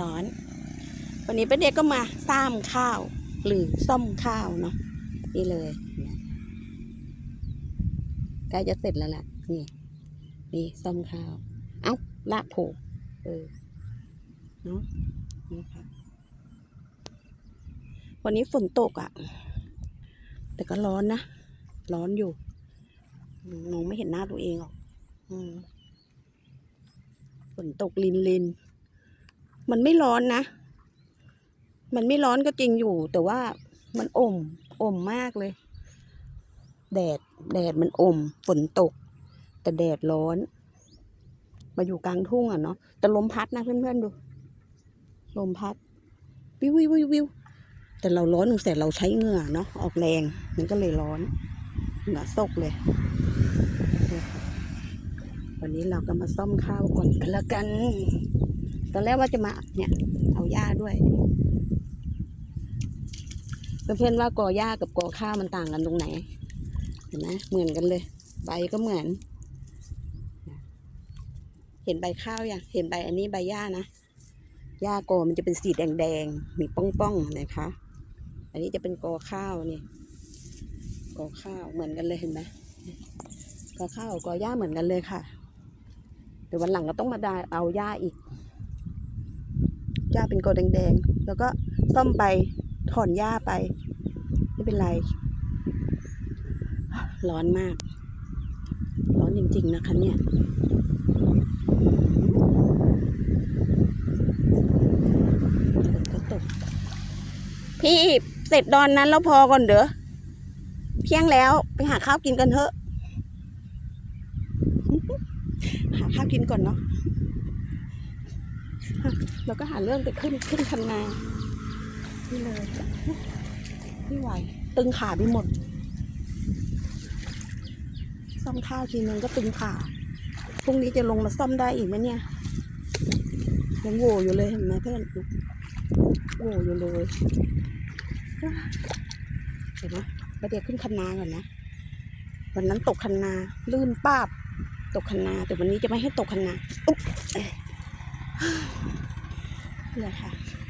ร้อน วันนี้ป้าเด็กก็มาซ้ำข้าว หรือซ่อมข้าวเนาะนี่เลยใกล้จะเสร็จแล้วล่ะ นี่ นี่ซ่อมข้าว เอ้าลากโผล่เออเนาะนี่ค่ะวันนี้ฝนตกอะ่ะ แต่ก็ร้อนนะ ร้อนอยู่มองไม่เห็นหน้าตัวเองหรอกฝนตกลินลิน มันไม่ร้อนนะ มันไม่ร้อนก็จริงอยู่ แต่ว่ามันอม อมมากเลย แดด แดดมันอม ฝนตก แต่แดดร้อน มาอยู่กลางทุ่งอะเนาะ แต่ลมพัดนะเพื่อนๆดู ลมพัด วิววิววิววิวแต่เราร้อนหนึ่งแต่เราใช้เหงื่อเนาะ ออกแรง มันก็เลยร้อน เหงื่อซกเลย วันนี้เราก็มาซ่อมข้าวก่อนกันแล้วกัน ตอนแรกว่าจะมาเนี่ย เอาหญ้าด้วย เพื่อนๆว่ากอหญ้ากับกอข้าวมันต่างกันตรงไหน เห็นไหมเหมือนกันเลย ใบก็เหมือน เห็นใบข้าวยังเห็นใบอันนี้ใบหญ้านะหญ้ากอมันจะเป็นสีแดงๆ มีป้องๆนะคะ อันนี้จะเป็นกอข้าวนี่กอข้าวเหมือนกันเลยเห็นไหมกอข้าวกอหญ้าเหมือนกันเลยค่ะเดี๋ยววันหลังก็ต้องมาได้เอาหญ้าอีก หญ้าเป็นกอแดงๆ แล้วก็ซ่อมไปถอนหญ้าไป ไม่เป็นไร ร้อนมาก ร้อนจริง ๆ นะคะเนี่ยฝนก็ตกพี่เสร็จดอนนั้นแล้วพอก่อนเด้อเที่ยงแล้วไปหาข้าวกินกันเถอะ หาข้าวกินก่อนเนาะ แล้วก็หาเรื่องไปขึ้นขึ้นคันนานี่เลยไม่ไหว ตึงขาไปหมดซ่อมข้าวทีนึงก็ตึงขาพรุ่งนี้จะลงมาซ่อมได้อีกไหมเนี่ยยังโหวอยู่เลยเห็นไหมเพื่อนโหวอยู่เลยเห็นไหมไปเดี๋ยวขึ้นคันนาก่อนนะวันนั้นตกคันนาลื่นป้าบ ตกคันนา แต่วันนี้จะไม่ให้ตกคันนาอุ๊บ เอ้ยนี่แหละค่ะ